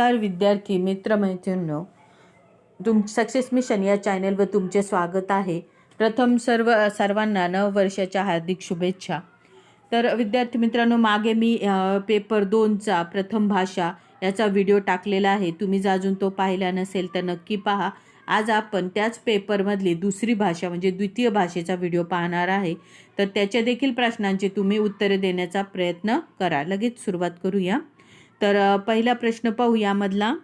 नमस्कार विद्यार्थी मित्रमैत्रिणींनो. तुम सक्सेस मिशन या चॅनलवर तुमचे स्वागत आहे. प्रथम सर्व सर्वांना नववर्षाच्या हार्दिक शुभेच्छा. तर विद्यार्थी मित्रांनो मागे मी पेपर दोनचा प्रथम भाषा याचा व्हिडिओ टाकलेला आहे. तुम्ही जर अजून तो पाहिला नसेल तर नक्की पहा. आज आपण त्याच पेपरमधली दुसरी भाषा म्हणजे द्वितीय भाषेचा व्हिडिओ पाहणार आहे. तर त्याच्या देखील प्रश्नांची तुम्ही उत्तरे देण्याचा प्रयत्न करा. लगेच सुरुवात करूया. तर पहिला प्रश्न पाहू यामधला.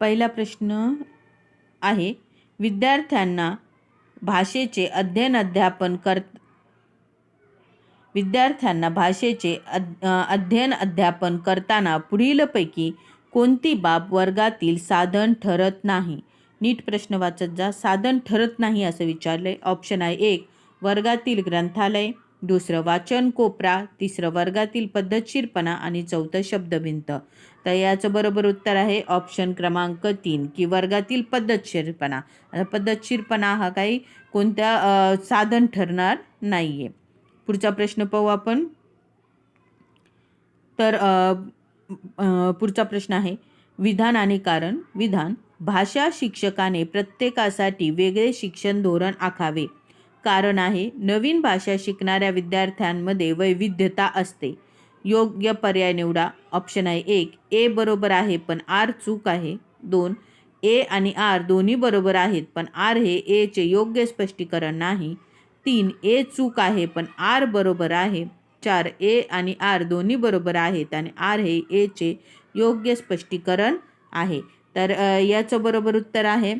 पहिला प्रश्न आहे विद्यार्थ्यांना भाषेचे अध्ययन अध्यापन कर विद्यार्थ्यांना भाषेचे अध्ययन अध्यापन करताना पुढीलपैकी कोणती बाब वर्गातील साधन ठरत नाही? नीट प्रश्न वाचत जा. साधन ठरत नाही असं विचारलंय. ऑप्शन आहे एक वर्गातील ग्रंथालय. दुसरं वाचन कोपरा तिसरं वर्गातील पद्धतशीरपणा आणि चौथं शब्दभिंत. तर याचं बरोबर उत्तर आहे ऑप्शन क्रमांक तीन की वर्गातील पद्धतशीरपणा. पद्धतशीरपणा हा काही कोणत्या साधन ठरणार नाही आहे पुढचा प्रश्न पाहू आपण. तर पुढचा प्रश्न आहे विधान आणि कारण. विधान भाषा शिक्षकाने प्रत्येकासाठी वेगळे शिक्षण धोरण आखावे. कारण आहे नवीन भाषा शिकणाऱ्या विद्यार्थ्यांमध्ये वैविध्यता असते. योग्य पर्याय निवडा. ऑप्शन आहे एक ए बरोबर आहे पण आर चूक आहे. दोन ए आणि आर दोन्ही बरोबर आहेत पण आर हे एचे योग्य स्पष्टीकरण नाही. तीन ए चूक आहे पण आर बरोबर आहे. चार ए आणि आर दोन्ही बरोबर आहेत आणि आर हे एचे योग्य स्पष्टीकरण आहे. तर याचं बरोबर उत्तर आहे.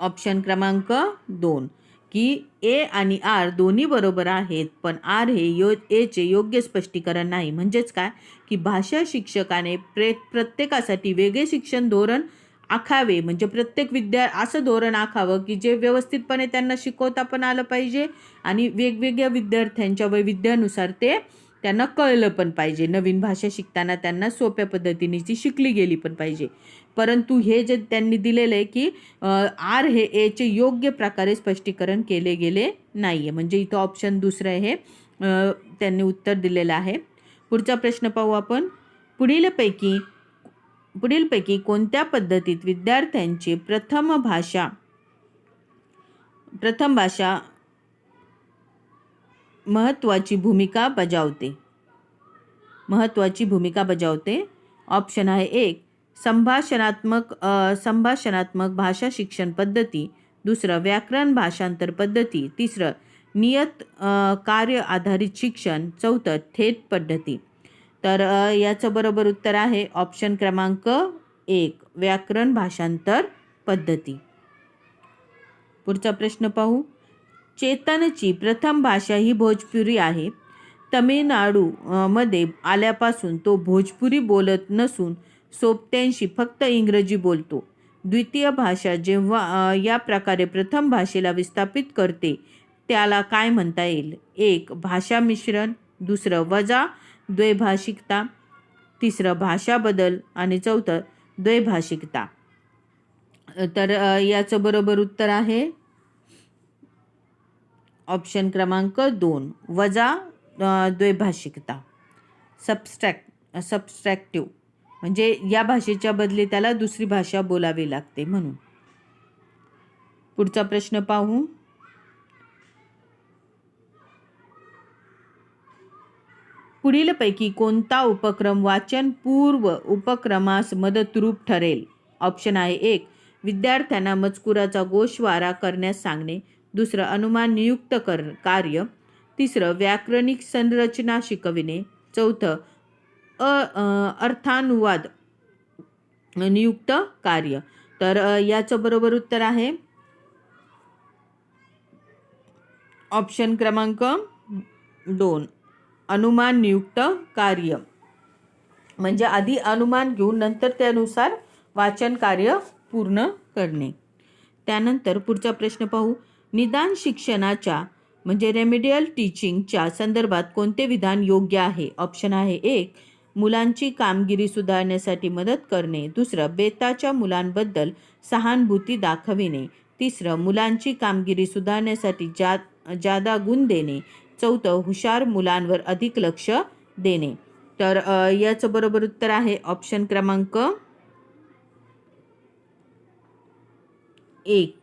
ऑप्शन क्रमांक दोन. की ए आणि आर दोन्ही बरोबर आहेत पण आर हे यो एचे योग्य स्पष्टीकरण नाही. म्हणजेच काय? की भाषा शिक्षकाने प्रे प्रत्येकासाठी वेगळे शिक्षण धोरण आखावे. म्हणजे प्रत्येक विद्या असं धोरण आखावं की जे व्यवस्थितपणे त्यांना शिकवता पण आलं पाहिजे आणि वेगवेगळ्या विद्यार्थ्यांच्या वैविध्यानुसार ते त्यांना कळलं पण पाहिजे. नवीन भाषा शिकताना त्यांना सोप्या पद्धतीने ती शिकली गेली पण पाहिजे. परंतु हे जे त्यांनी दिलेलं आहे की आर हे एचे योग्य प्रकारे स्पष्टीकरण केले गेले नाही आहे म्हणजे इथं ऑप्शन दुसरं हे. त्यांनी उत्तर दिलेलं आहे. पुढचा प्रश्न पाहू आपण. पुढीलपैकी पुढीलपैकी कोणत्या पद्धतीत विद्यार्थ्यांची प्रथम भाषा प्रथम भाषा महत्त्वाची भूमिका बजावते? महत्त्वाची भूमिका बजावते. ऑप्शन आहे एक. संभाषणात्मक संभाषणात्मक भाषा शिक्षण पद्धती दुसरं व्याकरण भाषांतर पद्धती तिसरं नियत कार्य आधारित शिक्षण चौथं थेट पद्धती. तर याचं बरोबर उत्तर आहे ऑप्शन क्रमांक एक व्याकरण भाषांतर पद्धती. पुढचा प्रश्न पाहू. चेतनची प्रथम भाषा ही भोजपुरी आहे. तमिळनाडू मध्ये आल्यापासून तो भोजपुरी बोलत नसून सोबत्यांशी फक्त इंग्रजी बोलतो. द्वितीय भाषा जेव्हा या प्रकारे प्रथम भाषेला विस्थापित करते त्याला काय म्हणता येईल? एक भाषा मिश्रण दुसरं वजा द्वैभाषिकता तिसरं भाषा बदल आणि चौथं द्वैभाषिकता. तर याचं बरोबर उत्तर आहे. ऑप्शन क्रमांक दोन वजा द्वैभाषिकता. सबस्ट्रॅक्ट सबस्ट्रॅक्टिव्ह म्हणजे या भाषेच्या बदली त्याला दुसरी भाषा बोलावी लागते म्हणून. पुढचा प्रश्न पाहू. पुढीलपैकी कोणता उपक्रम वाचन पूर्व उपक्रमास मदतरूप ठरेल? ऑप्शन आहे एक विद्यार्थ्यांना मजकुराचा गोषवारा करण्यास सांगणे. दुसरं अनुमान नियुक्त कर कार्य. तिसरं व्याकरणिक संरचना शिकविणे. चौथं अ अर्थानुवाद नियुक्त कार्य. तर याचं बरोबर उत्तर आहे. ऑप्शन क्रमांक दोन. अनुमान नियुक्त कार्य. म्हणजे आधी अनुमान घेऊन नंतर त्यानुसार वाचन कार्य पूर्ण करणे. त्यानंतर पुढचा प्रश्न पाहू. निदान शिक्षणाच्या म्हणजे रेमेडियल टीचिंगच्या संदर्भात कोणते विधान योग्य आहे? ऑप्शन आहे एक मुलांची कामगिरी सुधारण्यासाठी मदत करणे दुसरं बेताच्या मुलांबद्दल सहानुभूती दाखविणे तिसरं मुलांची कामगिरी सुधारण्यासाठी जा जादा गुण देणे चौथं हुशार मुलांवर अधिक लक्ष देणे. तर याचं बरोबर उत्तर आहे ऑप्शन क्रमांक एक.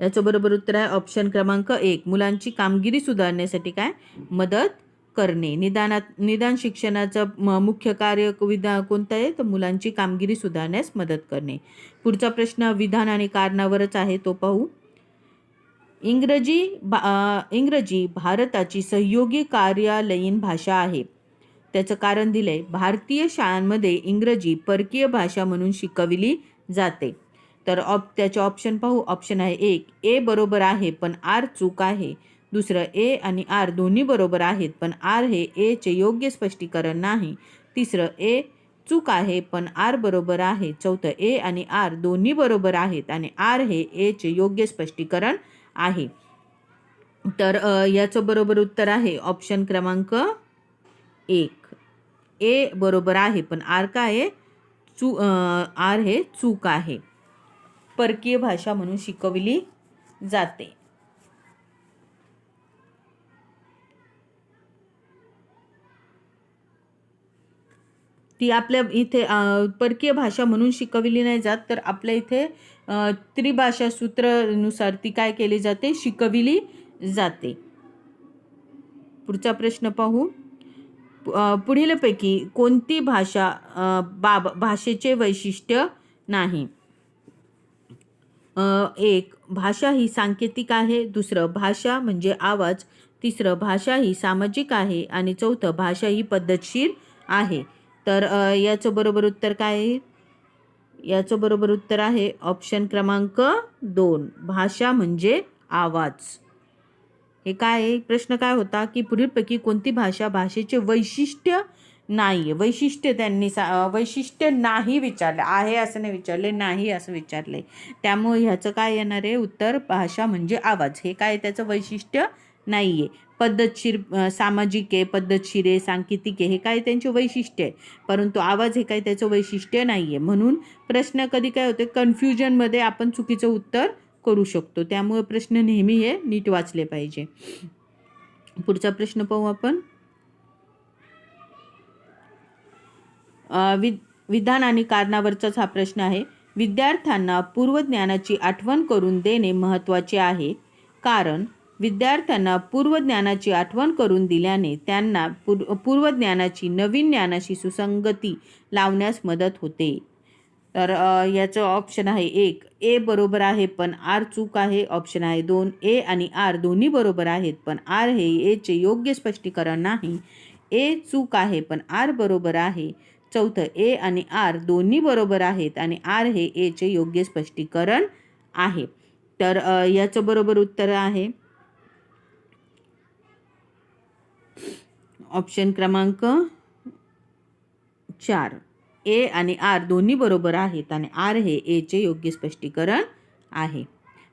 याचं बरोबर उत्तर आहे ऑप्शन क्रमांक एक. मुलांची कामगिरी सुधारण्यासाठी काय? मदत करणे. निदानात निदान शिक्षणाचं म- मुख्य कार्य विधा कोणतं आहे? तर मुलांची कामगिरी सुधारण्यास मदत करणे. पुढचा प्रश्न विधान आणि कारणावरच आहे तो पाहू. इंग्रजी भा इंग्रजी भारताची सहयोगी कार्यालयीन भाषा आहे. त्याचं कारण दिलंय. भारतीय शाळांमध्ये इंग्रजी परकीय भाषा म्हणून शिकविली जाते. तर ऑप त्याचे ऑप्शन पाहू. ऑप्शन आहे एक. ए बरोबर आहे पण आर चूक आहे. दुसरं ए आणि आर दोन्ही बरोबर आहेत पण आर हे एचे योग्य स्पष्टीकरण नाही. तिसरं ए चूक आहे पण आर बरोबर आहे. चौथं ए आणि आर दोन्ही बरोबर आहेत आणि आर हे एचे योग्य स्पष्टीकरण आहे. तर याचं बरोबर उत्तर आहे ऑप्शन क्रमांक एक. ए बरोबर आहे पण आर काय आहे? चू आर हे चूक आहे. परकीय भाषा म्हणून शिकवली जाते. ती आपल्या इथे परकीय भाषा म्हणून शिकविली नाही जात तर आपल्या इथे त्रिभाषा सूत्रानुसार ती काय केली जाते? शिकविली जाते. पुढचा प्रश्न पाहू. पुढीलपैकी कोणती भाषा बाब भाषेचे वैशिष्ट्य नाही? एक भाषा ही सांकेतिक आहे. दुसरं भाषा म्हणजे आवाज. तिसरं भाषा ही सामाजिक आहे. आणि चौथं भाषा ही पद्धतशीर आहे. तर याचं बरोबर उत्तर काय आहे? याचं बरोबर उत्तर आहे ऑप्शन क्रमांक दोन भाषा म्हणजे आवाज. हे काय आहे? प्रश्न काय होता की पुढीलपैकी कोणती भाषा भाषेचे वैशिष्ट्य नाही आहे वैशिष्ट्य त्यांनी सा वैशिष्ट्य नाही विचारलं आहे असं नाही विचारले नाही असं विचारले. त्यामुळे ह्याचं काय येणार आहे? उत्तर भाषा म्हणजे आवाज. हे काय त्याचं वैशिष्ट्य नाही आहे पद्धतशीर सामाजिक आहे पद्धतशीर आहे सांकेतिक आहे हे काय त्यांचे वैशिष्ट्य आहे. परंतु आवाज हे काय त्याचं वैशिष्ट्य नाही आहे म्हणून प्रश्न कधी काय होते कन्फ्युजनमध्ये आपण चुकीचं उत्तर करू शकतो. त्यामुळे प्रश्न नेहमी हे नीट वाचले पाहिजे. पुढचा प्रश्न पाहू आपण. वि विधान आणि कारणावरचाच हा प्रश्न आहे. विद्यार्थ्यांना पूर्वज्ञानाची आठवण करून देणे महत्त्वाचे आहे. कारण विद्यार्थ्यांना पूर्वज्ञानाची आठवण करून दिल्याने त्यांना पूर् पूर्वज्ञानाची नवीन ज्ञानाशी सुसंगती लावण्यास मदत होते. तर याचं ऑप्शन आहे एक. ए बरोबर आहे पण आर चूक आहे. ऑप्शन आहे दोन. ए आणि आर दोन्ही बरोबर आहेत पण आर हे एचे योग्य स्पष्टीकरण नाही. ए चूक आहे पण आर बरोबर आहे. चौथं ए आणि आर दोन्ही बरोबर आहेत आणि आर हे एचे योग्य स्पष्टीकरण आहे. तर याचं बरोबर उत्तर आहे. ऑप्शन क्रमांक चार. ए आणि आर दोन्ही बरोबर आहेत आणि आर हे एचे योग्य स्पष्टीकरण आहे.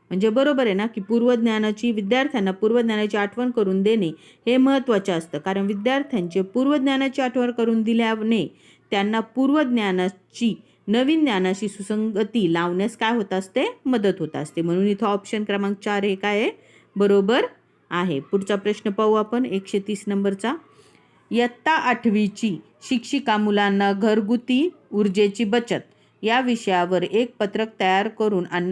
म्हणजे बरोबर आहे ना की पूर्वज्ञानाची विद्यार्थ्यांना पूर्वज्ञानाची आठवण करून देणे हे महत्त्वाचे असतं. कारण विद्यार्थ्यांचे पूर्वज्ञानाची आठवण करून दिल्याने त्यांना पूर्वज्ञानाची नवीन ज्ञानाशी सुसंगती लावण्यास काय होत असते? मदत होत असते. म्हणून इथं ऑप्शन क्रमांक चार हे काय आहे? बरोबर आहे. पुढचा प्रश्न पाहू आपण. एकशे तीस नंबरचा. इयत्ता आठवीची शिक्षिका मुलांना घरगुती ऊर्जेची बचत या विषयावर एक पत्रक तयार करून आण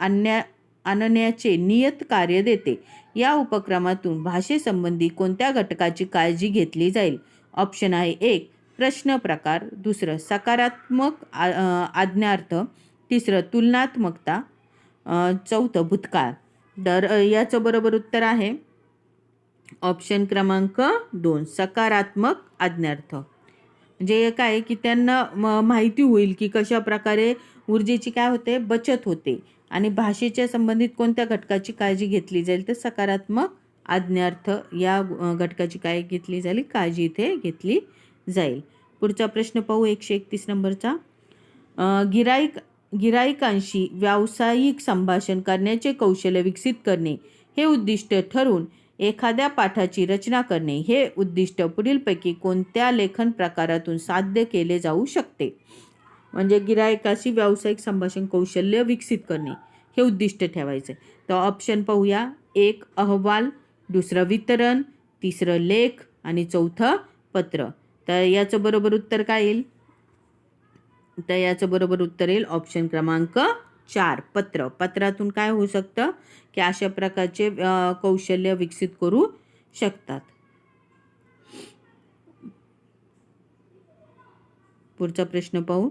आणण्या आणण्याचे नियत कार्य देते. या उपक्रमातून भाषेसंबंधी कोणत्या घटकाची काळजी घेतली जाईल? ऑप्शन आहे एक प्रश्न प्रकार. दुसरं सकारात्मक आ- आज्ञार्थ. तिसरं तुलनात्मकता. चौथं भूतकाळ. तर याचं बरोबर उत्तर आहे. ऑप्शन क्रमांक दोन सकारात्मक आज्ञार्थ. म्हणजे काय आहे की त्यांना म माहिती होईल की कशा प्रकारे ऊर्जेची काय होते? बचत होते. आणि भाषेच्या संबंधित कोणत्या घटकाची काळजी घेतली जाईल? तर सकारात्मक आज्ञार्थ या घटकाची काय घेतली जाईल? काळजी इथे घेतली जाईल. पुढचा प्रश्न पाहू एकशे एकतीस नंबरचा. गिराईक गिराईकांशी व्यावसायिक संभाषण करण्याचे कौशल्य विकसित करणे हे उद्दिष्ट ठरवून एखाद्या पाठाची रचना करणे हे उद्दिष्ट पुढीलपैकी कोणत्या लेखन प्रकारातून साध्य केले जाऊ शकते? म्हणजे गिरायकाशी व्यावसायिक संभाषण कौशल्य विकसित करणे हे उद्दिष्ट ठेवायचे. तर ऑप्शन पाहूया. एक अहवाल. दुसरं वितरण. तिसरं लेख. आणि चौथं पत्र. तर याचं बरोबर उत्तर काय येईल? तर याचं बरोबर उत्तर येईल ऑप्शन क्रमांक चार पत्र. पत्रातून काय होऊ शकतं? ते अशा प्रकारचे कौशल्य विकसित करू शकतात. पुढचा प्रश्न पाहू.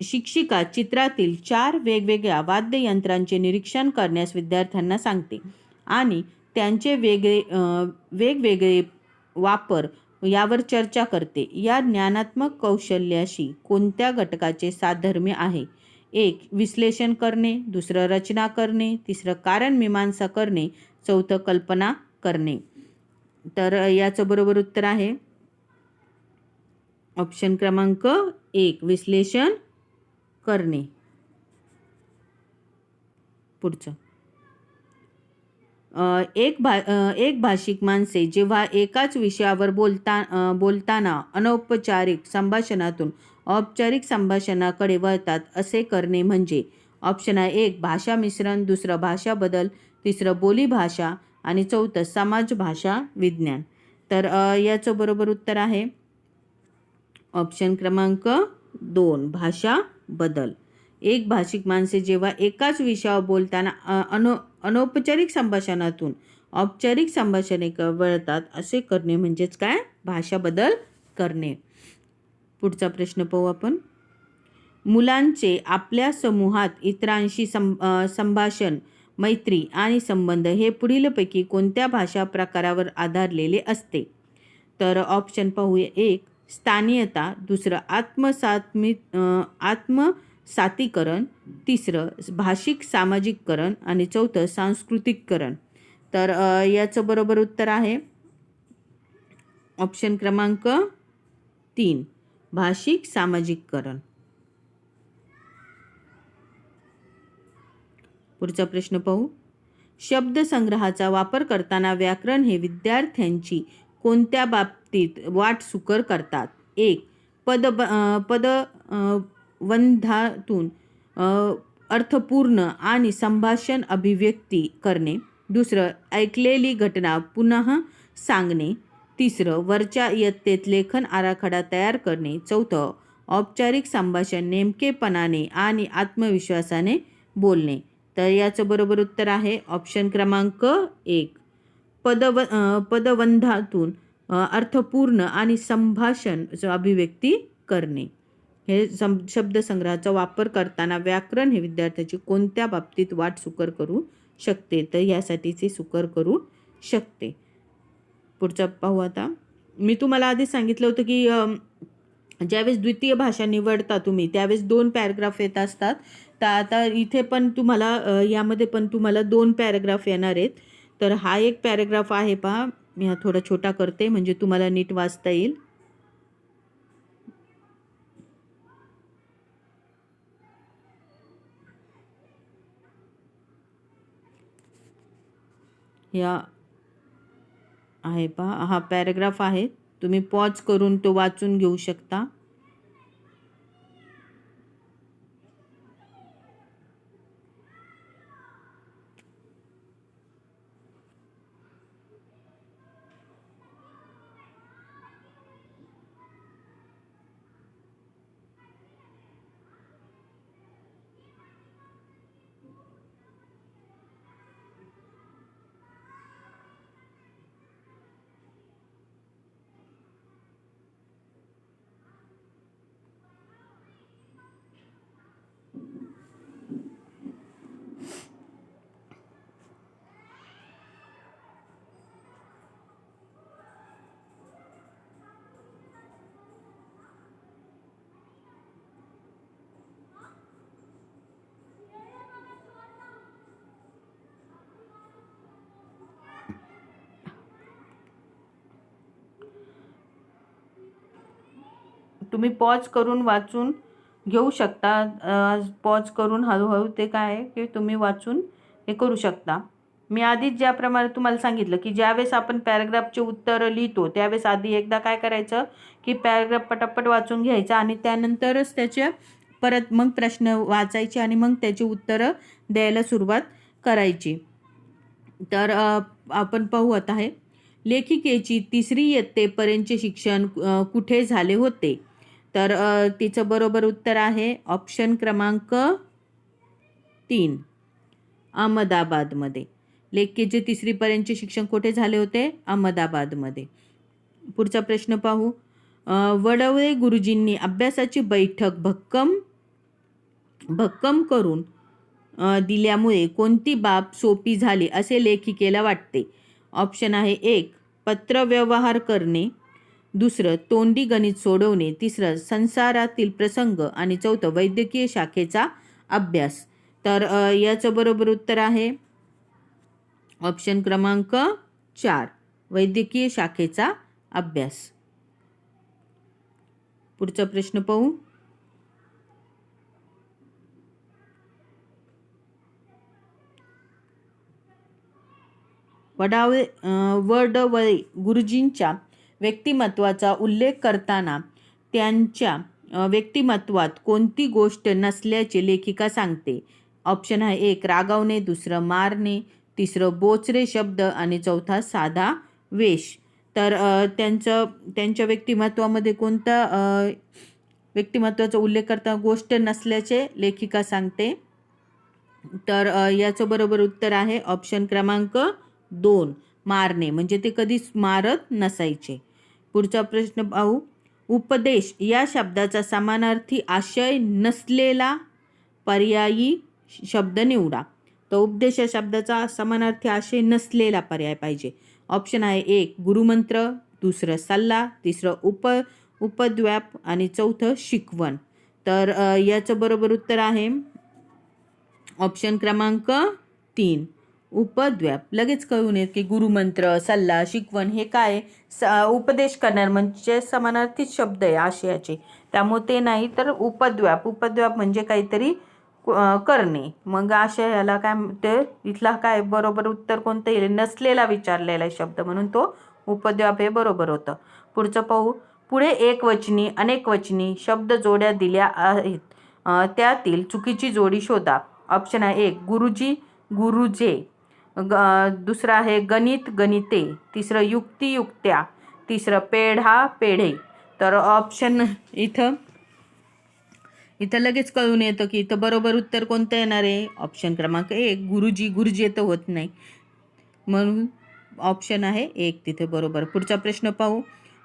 शिक्षिका चित्रातील चार वेगवेगळ्या वाद्ययंत्रांचे निरीक्षण करण्यास विद्यार्थ्यांना सांगते आणि त्यांचे वेगळे वेगवेगळे वापर यावर चर्चा करते. या ज्ञानात्मक कौशल्याशी कोणत्या घटकाचे साधर्म्य आहे? एक विश्लेषण करणे दुसरं रचना करणे तिसरं कारण मीमांसा करणे चौथं कल्पना करणे. तर याचं बरोबर उत्तर आहे. ऑप्शन क्रमांक एक विश्लेषण करणे. पुढचं. एक भा एक भाषिक माणसे जेव्हा एकाच विषयावर बोलता बोलताना अनौपचारिक संभाषणातून औपचारिक संभाषणाकडे वळतात असे करणे म्हणजे. ऑप्शन आहे एक भाषा मिश्रण. दुसरं भाषा बदल. तिसरं बोली भाषा. आणि चौथं समाज भाषा विज्ञान. तर याचं बरोबर उत्तर आहे. ऑप्शन क्रमांक दोन भाषा बदल. एक भाषिक माणसे जेव्हा एकाच विषयावर बोलताना अनो अनौपचारिक संभाषणातून औपचारिक संभाषणे वळतात असे करणे म्हणजेच काय? भाषा बदल करणे. पुढचा प्रश्न पाहू आपण. मुलांचे आपल्या समूहात इतरांशी सं संभाषण मैत्री आणि संबंध हे पुढीलपैकी कोणत्या भाषा प्रकारावर आधारलेले असते? तर ऑप्शन पाहूया एक स्थानीयता दुसरं आत्मसात्मी आत्मसातीकरण तिसरं भाषिक सामाजिककरण आणि चौथं सांस्कृतिककरण. तर याचं बरोबर उत्तर आहे. ऑप्शन क्रमांक तीन. भाषिक सामाजिककरण. पुढचा प्रश्न पाहू. शब्दसंग्रहाचा वापर करताना व्याकरण हे विद्यार्थ्यांची कोणत्या बाबतीत वाट सुकर करतात? एक पद अ, पद वंधातून अर्थपूर्ण आणि संभाषण अभिव्यक्ती करणे. दुसरं ऐकलेली घटना पुन्हा सांगणे. तिसरं वरच्या इयत्तेत लेखन आराखडा तयार करणे. चौथं औपचारिक संभाषण नेमकेपणाने आणि आत्मविश्वासाने बोलणे. तर याचं बरोबर उत्तर आहे ऑप्शन क्रमांक एक. पदव पदबंधातून अर्थपूर्ण आणि संभाषण अभिव्यक्ती करणे. हे सं शब्दसंग्रहाचा वापर करताना व्याकरण हे विद्यार्थ्याची कोणत्या बाबतीत वाट सुकर करू शकते? तर यासाठीचे सुकर करू शकते. पुढचा पाहू आता. मी तुम्हाला आधीच सांगितलं होतं की ज्यावेळेस द्वितीय भाषा निवडता तुम्ही त्यावेळेस दोन पॅराग्राफ येत असतात. तर आता इथे पण तुम्हाला यामध्ये पण तुम्हाला दोन पॅराग्राफ येणार आहेत. तर हा एक पॅराग्राफ आहे पहा. मी हा थोडा छोटा करते म्हणजे तुम्हाला नीट वाचता येईल. या आहे पहा. हा पॅरेग्राफ आहे. तुम्ही पॉज करून तो वाचून घेऊ शकता. तुम्ही पॉज करून वाचून घेऊ शकता. पॉज करून हळूहळू ते काय आहे की तुम्ही वाचून हे करू शकता. मी आधीच ज्याप्रमाणे तुम्हाला सांगितलं की ज्यावेळेस आपण पॅराग्राफचे उत्तरं लिहितो त्यावेळेस आधी एकदा काय करायचं की पॅराग्राफ पटापट वाचून घ्यायचा आणि त्यानंतरच त्याचे परत मग प्रश्न वाचायचे आणि मग त्याची उत्तरं द्यायला सुरुवात करायची. तर आपण पाहू आता आहे. लेखिकेची तिसरी इयत्तेपर्यंतचे शिक्षण कुठे झाले होते? तर तिचं बरोबर उत्तर आहे ऑप्शन क्रमांक तीन अहमदाबादमध्ये. लेखिकेचे तिसरीपर्यंतचे शिक्षण कुठे झाले होते? अहमदाबादमध्ये. पुढचा प्रश्न पाहू. वडवळे गुरुजींनी अभ्यासाची बैठक भक्कम भक्कम करून दिल्यामुळे कोणती बाब सोपी झाली असे लेखिकेला वाटते? ऑप्शन आहे एक पत्रव्यवहार करणे. दुसरं तोंडी गणित सोडवणे. तिसरं संसारातील प्रसंग आणि चौथं वैद्यकीय शाखेचा अभ्यास. तर याचं बरोबर उत्तर आहे? ऑप्शन क्रमांक चार वैद्यकीय शाखेचा अभ्यास. पुढचा प्रश्न पाहू. वडावळे वडवळे गुरुजींच्या व्यक्तिमत्वाचा उल्लेख करताना त्यांच्या व्यक्तिमत्वात कोणती गोष्ट नसल्याचे लेखिका सांगते. ऑप्शन आहे एक रागावणे दुसरं मारणे तिसरं बोचरे शब्द आणि चौथा साधा वेश. तर त्यांचं त्यांच्या व्यक्तिमत्वामध्ये कोणता व्यक्तिमत्वाचा उल्लेख करताना गोष्ट नसल्याचे लेखिका सांगते. तर याचं बरोबर उत्तर आहे ऑप्शन क्रमांक दोन मारणे. म्हणजे ते कधीच मारत नसायचे. पुढचा प्रश्न पाहू. उपदेश या शब्दाचा समानार्थी आशय नसलेला पर्यायी शब्द निवडा. तर उपदेश या शब्दाचा समानार्थी आशय नसलेला पर्याय पाहिजे. ऑप्शन आहे एक गुरुमंत्र दुसरं सल्ला तिसरं उप उपद्व्याप आणि चौथं शिकवण. तर याचं बरोबर उत्तर आहे. ऑप्शन क्रमांक तीन. उपद्व्याप. लगेच कळून येत की गुरुमंत्र सल्ला शिकवण हे काय? स उपदेश करणार म्हणजे समानार्थी शब्द आहे आशयाचे. त्यामुळे ते नाही तर उपद्व्याप. उपद्व्याप म्हणजे काहीतरी करणे. मग आशयाला काय ते इथला काय बरोबर उत्तर कोणतं येईल नसलेला विचारलेला आहे शब्द म्हणून तो उपद्व्याप हे बरोबर होतं. पुढचं पाहू पुढे एक वचनी अनेक वचनी शब्द जोड्या दिल्या आहेत. त्यातील चुकीची जोडी शोधा. ऑप्शन आहे एक गुरुजी गुरुजे. ग दुसरं आहे गणित गणिते तिसरं युक्ती युक्त्या तिसरं पेढा पेढे तर ऑप्शन इथं इथं लगेच कळून येतं की इथं बरोबर उत्तर कोणतं येणार आहे? ऑप्शन क्रमांक एक गुरुजी गुरुजी तर होत नाही. म्हणून ऑप्शन आहे एक तिथे बरोबर. पुढचा प्रश्न पाहू.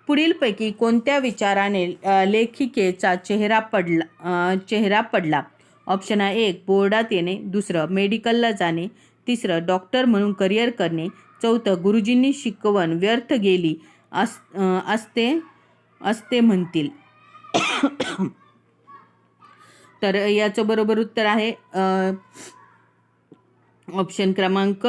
पुढीलपैकी कोणत्या विचाराने लेखिकेचा चेहरा पडला चेहरा पडला? ऑप्शन आहे एक बोर्डात येणे. दुसरं मेडिकलला जाणे. तिसरं डॉक्टर म्हणून करिअर करणे. चौथं गुरुजींनी शिकवण व्यर्थ गेली अस असते असते म्हणतील. तर याचं बरोबर उत्तर आहे ऑप्शन क्रमांक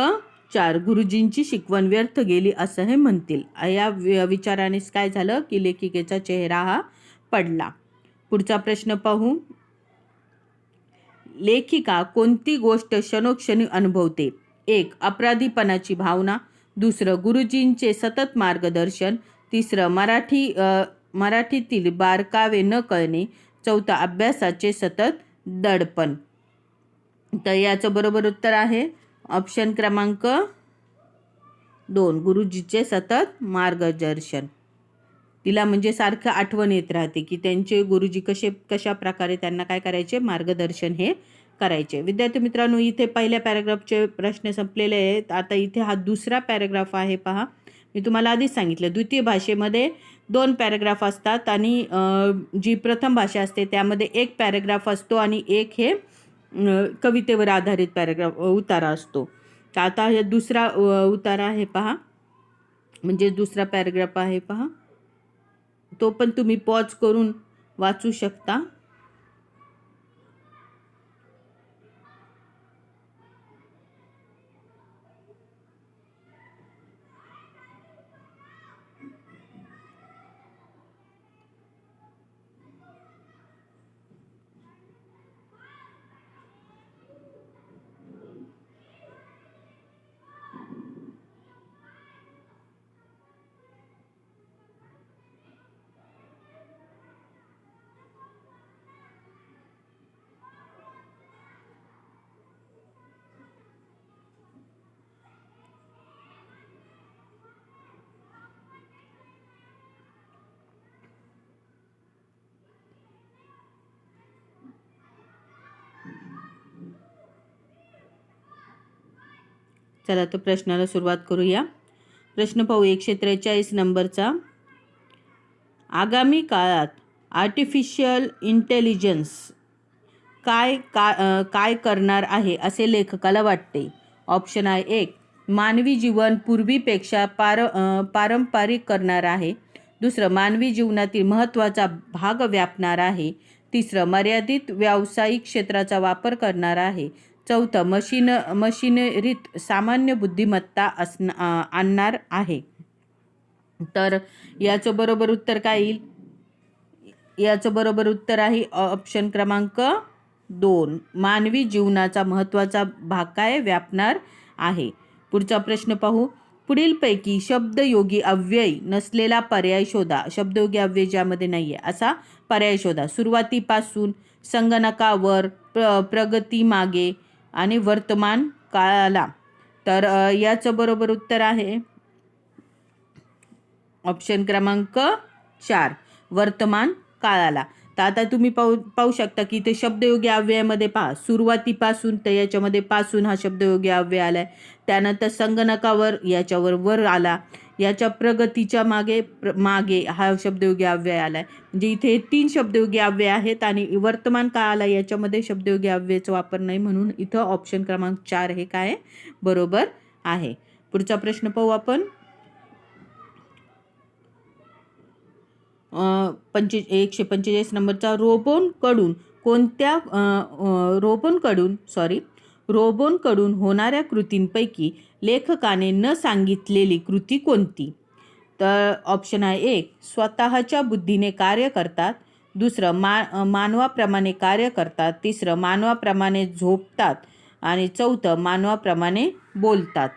चार गुरुजींची शिकवण व्यर्थ गेली असं हे म्हणतील. या विचारानेच काय झालं? की लेखिकेचा चेहरा हा पडला. पुढचा प्रश्न पाहू. लेखिका कोणती गोष्ट क्षणोक्षणी अनुभवते? एक अपराधीपणाची भावना. दुसरं गुरुजींचे सतत मार्गदर्शन. तिसरं मराठी मराठीतील बारकावे न कळणे. चौथा अभ्यासाचे सतत दडपण. तर याचं बरोबर उत्तर आहे. ऑप्शन क्रमांक दोन गुरुजीचे सतत मार्गदर्शन. तिला म्हणजे सारखं आठवण येत राहते की त्यांचे गुरुजी कसे कशा प्रकारे त्यांना काय करायचे मार्गदर्शन हे करायचे. विद्यार्थी मित्रांनो इथे पहिल्या पॅराग्राफचे प्रश्न संपलेले आहेत. आता इथे हा दुसरा पॅराग्राफ आहे पहा. मी तुम्हाला आधीच सांगितलं द्वितीय भाषेमध्ये दोन पॅराग्राफ असतात आणि जी प्रथम भाषा असते त्यामध्ये एक पॅराग्राफ असतो आणि एक हे कवितेवर आधारित पॅराग्राफ उतारा असतो. तर आता हे दुसरा उतारा आहे पहा. म्हणजे दुसरा पॅराग्राफ आहे पहा. तो पण तुम्ही पॉज करून वाचू शकता. चला तर प्रश्नाला सुरुवात करूया. प्रश्न पाहू एकशे त्रेचाळीस नंबरचा. आगामी काळात आर्टिफिशियल इंटेलिजन्स काय का काय करणार आहे असे लेखकाला वाटते? ऑप्शन आहे एक मानवी जीवन पूर्वीपेक्षा पार पारंपरिक करणार आहे. दुसरं मानवी जीवनातील महत्त्वाचा भाग व्यापणार आहे. तिसरं मर्यादित व्यावसायिक क्षेत्राचा वापर करणार आहे. चौथं मशीन मशिनरीत सामान्य बुद्धिमत्ता असण आणणार आहे. तर याचं बरोबर उत्तर काय येईल? याचं बरोबर उत्तर आहे ऑप्शन क्रमांक दोन. मानवी जीवनाचा महत्त्वाचा भाग काय व्यापणार आहे? पुढचा प्रश्न पाहू. पुढीलपैकी शब्दयोगी अव्यय नसलेला पर्याय शोधा. शब्दयोगी अव्यय ज्यामध्ये नाही आहे असा पर्याय शोधा. सुरुवातीपासून संगणकावर प्र प्रगतीमागे आणि वर्तमान काळाला. तर याचं बरोबर उत्तर आहे ऑप्शन क्रमांक चार वर्तमान काळाला. तर आता तुम्ही पाहू पाहू शकता की ते शब्दयोगी अव्ययामध्ये पहा. सुरुवातीपासून तर याच्यामध्ये पासून हा शब्दयोगी अव्यय आला आहे त्यानंतर संगणकावर याच्यावर वर आला. याच्या प्रगतीच्या मागे प्र मागे हा शब्दयोगी अव्यय आला आहे म्हणजे इथे तीन शब्दयोगी अव्यय आहेत आणि वर्तमान काळाला याच्यामध्ये शब्दयोगी अव्ययाचा वापर नाही म्हणून इथं ऑप्शन क्रमांक चार हे काय? बरोबर आहे. पुढचा प्रश्न पाहू आपण. पंचे एकशे पंचेचाळीस नंबरचा रोबोनकडून कोणत्या रोबोनकडून सॉरी रोबोनकडून होणाऱ्या कृतींपैकी लेखकाने न सांगितलेली कृती कोणती? तर ऑप्शन आहे एक स्वतःच्या बुद्धीने कार्य करतात. दुसरं मा मानवाप्रमाणे कार्य करतात. तिसरं मानवाप्रमाणे झोपतात. आणि चौथं मानवाप्रमाणे बोलतात.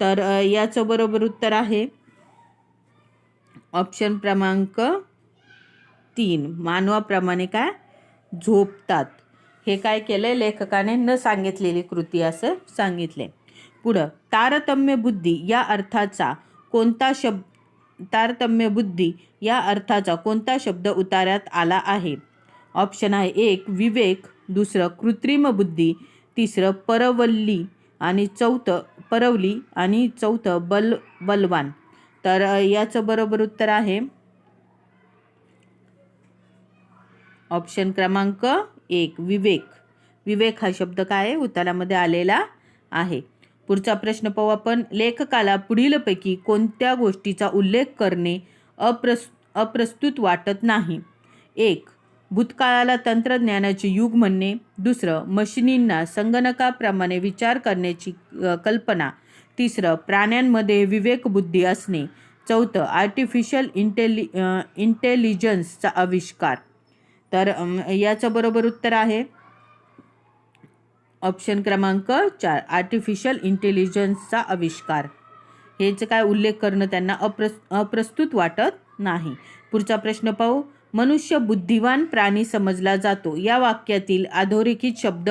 तर याचं बरोबर उत्तर आहे. ऑप्शन क्रमांक तीन मानवाप्रमाणे काय? झोपतात. हे काय केलंय? लेखकाने न सांगितलेली कृती असं सांगितले पुढं तारतम्य बुद्धी या अर्थाचा कोणता शब्द तारतम्य बुद्धी या अर्थाचा कोणता शब्द उतार्यात आला आहे? ऑप्शन आहे एक विवेक दुसरं कृत्रिम बुद्धी तिसरं परवल्ली आणि चौथं परवली आणि चौथं बल बलवान. तर याचं बरोबर उत्तर आहे. ऑप्शन क्रमांक एक विवेक. विवेक हा शब्द काय आहे? उतारामध्ये आलेला आहे. पुढचा प्रश्न पाहू आपण. लेखकाला पुढीलपैकी कोणत्या गोष्टीचा उल्लेख करणे अप्रस अप्रस्तुत वाटत नाही? एक भूतकाळाला तंत्रज्ञानाचे युग म्हणणे. दुसरं मशिनींना संगणकाप्रमाणे विचार करण्याची कल्पना. तिसरं प्राण्यांमध्ये विवेकबुद्धी असणे. चौथं आर्टिफिशियल इंटेलि इंटेलिजन्सचा आविष्कार. तर याचं बरोबर उत्तर आहे. ऑप्शन क्रमांक चार आर्टिफिशियल इंटेलिजन्सचा आविष्कार. हेच काय उल्लेख करणं त्यांना अप्रस् अप्रस्तुत वाटत नाही. पुढचा प्रश्न पाहू. मनुष्य बुद्धिवान प्राणी समजला जातो. या वाक्यातील अधोरेखित शब्द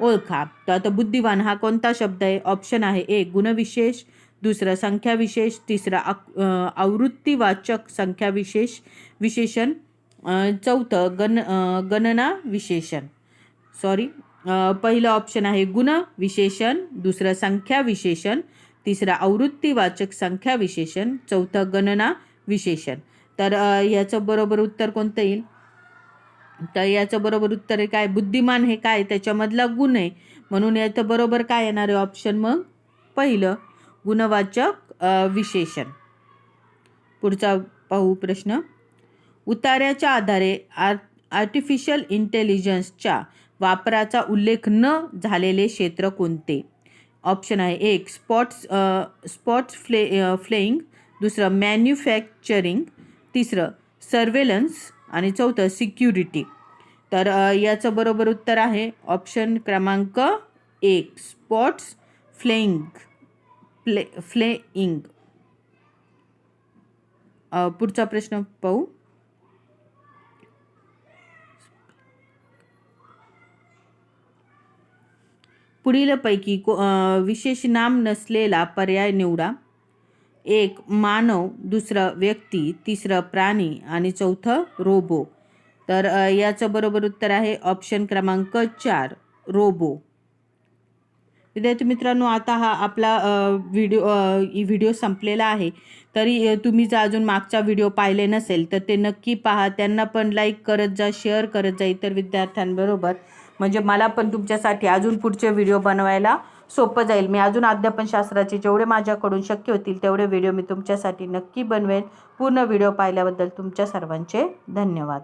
ओळखा. तर आता बुद्धिवान हा कोणता शब्द आहे? ऑप्शन आहे एक गुणविशेष. दुसरा संख्याविशेष. तिसरा आवृत्तीवाचक संख्याविशेष. विशेषण. चौथं गण गणना विशेषण. सॉरी पहिलं ऑप्शन आहे गुण विशेषण दुसरं संख्या विशेषण तिसरं आवृत्तीवाचक संख्या विशेषण चौथं गणना विशेषण. तर याचं बरोबर उत्तर कोणतं येईल? तर याचं बरोबर उत्तर आहे काय? बुद्धिमान हे काय? त्याच्यामधला गुण आहे. म्हणून याचं बरोबर काय येणार आहे ऑप्शन मग? पहिलं गुणवाचक विशेषण. पुढचा पाहू प्रश्न. उतार्याच्या आधारे आर आर्टिफिशियल इंटेलिजन्सच्या वापराचा उल्लेख न झालेले क्षेत्र कोणते? ऑप्शन आहे एक स्पॉट्स स्पॉट्स फ्ले फ्लेईंग दुसरं मॅन्युफॅक्चरिंग तिसरं सर्वेलन्स आणि चौथं सिक्युरिटी तर याचं बरोबर उत्तर आहे ऑप्शन क्रमांक एक स्पॉट्स फ्लेईंग फ्ले फ्लेईंग पुढचा प्रश्न पाहू. पुढीलपैकी को विशेष नाम नसलेला पर्याय निवडा. एक मानव दुसरं व्यक्ती तिसरं प्राणी आणि चौथं रोबो. तर याचं बरोबर उत्तर आहे ऑप्शन क्रमांक चार रोबो. विद्यार्थी मित्रांनो आता हा आपला व्हिडिओ व्हिडिओ संपलेला आहे. तरी तुम्ही जर अजून मागचा व्हिडिओ पाहिले नसेल तर ते नक्की पहा. त्यांना पण लाईक करत जा शेअर करत जा इतर विद्यार्थ्यांबरोबर. म्हणजे मला पण तुमच्यासाठी अजून पुढचे व्हिडिओ बनवायला सोपं जाईल. मी अजून अध्यापनशास्त्राचे जेवढे माझ्याकडून शक्य होतील तेवढे व्हिडिओ मी तुमच्यासाठी नक्की बनवेन. पूर्ण व्हिडिओ पाहिल्याबद्दल तुमच्या सर्वांचे धन्यवाद.